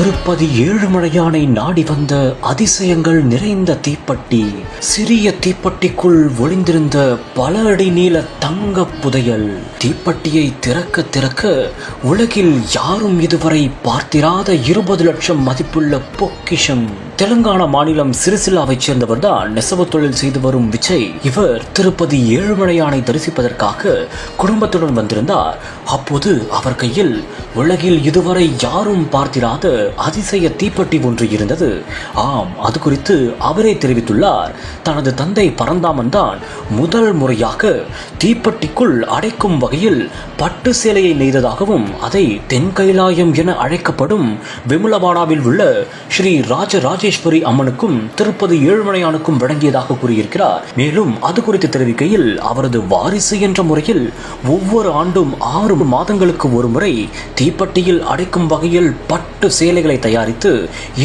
திருப்பதி ஏழுமலையானை நாடி வந்த அதிசயங்கள் நிறைந்த தீப்பட்டி சிறிய தீப்பெட்டிக்குள் ஒளிந்திருந்த பல அடி நீள தங்க புதையல். தீப்பட்டியை திறக்க திறக்க உலகில் யாரும் இதுவரை பார்த்திராத இருபது லட்சம் மதிப்புள்ள பொக்கிஷம். தெலுங்கானா மாநிலம் சிரிசிலாவை சேர்ந்தவர் தான் நெசவு தொழில் செய்து வரும் விஜய். இவர் திருப்பதி ஏழுமலையானை தரிசிப்பதற்காக குடும்பத்துடன் வந்திருந்தார். அப்போது அவர் கையில் உலகில் இதுவரை யாரும் பார்த்திராத அதிசய தீப்பெட்டி ஒன்று இருந்தது. ஆம் அது குறித்து அவரே தெரிவித்துள்ளார். தனது தந்தை பரந்தாமன் தான் முதல் முறையாக தீப்பெட்டிக்குள் அடைக்கும் வகையில் பட்டு சேலையை நெய்ததாகவும் அதை தென் கைலாயம் என அழைக்கப்படும் விமலவாடாவில் உள்ள ஸ்ரீ ராஜராஜேஸ்வரி அம்மனுக்கும் திருப்பதி ஏழுமலையானுக்கும் வழங்கியதாக கூறியிருக்கிறார். மேலும் அது குறித்து தெரிவிக்கையில் அவரது வாரிசு என்ற முறையில் ஒவ்வொரு ஆண்டும் ஆறு மாதங்களுக்கு ஒருமுறை தீப்பெட்டியில் அடைக்கும் வகையில் பட்டு சேலைகளை தயாரித்து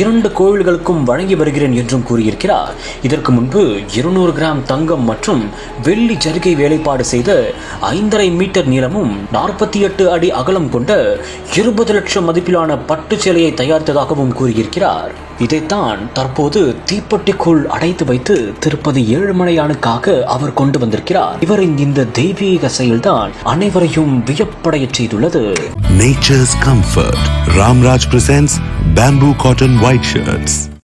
இரண்டு கோவில்களுக்கும் வழங்கி வருகிறேன் என்றும் கூறியிருக்கிறார். இதற்கு முன்பு இருநூறு கிராம் தங்கம் மற்றும் வெள்ளி ஜரிகை வேலைப்பாடு செய்து ஐந்தரை மீட்டர் நீளமும் நாற்பத்தி எட்டு அடி அகலம் கொண்ட இருபது லட்சம் மதிப்பிலான பட்டு சேலையை தயாரித்ததாகவும் கூறியிருக்கிறார். இதைத்தான் தற்போது தீப்பெட்டிக்குள் அடைத்து வைத்து திருப்பதி ஏழுமலையானுக்காக அவர் கொண்டு வந்திருக்கிறார். இவரின் இந்த தெய்வீக செயல்தான் அனைவரையும் வியப்படையச் செய்துள்ளது. Nature's comfort Ramraj presents bamboo cotton white shirts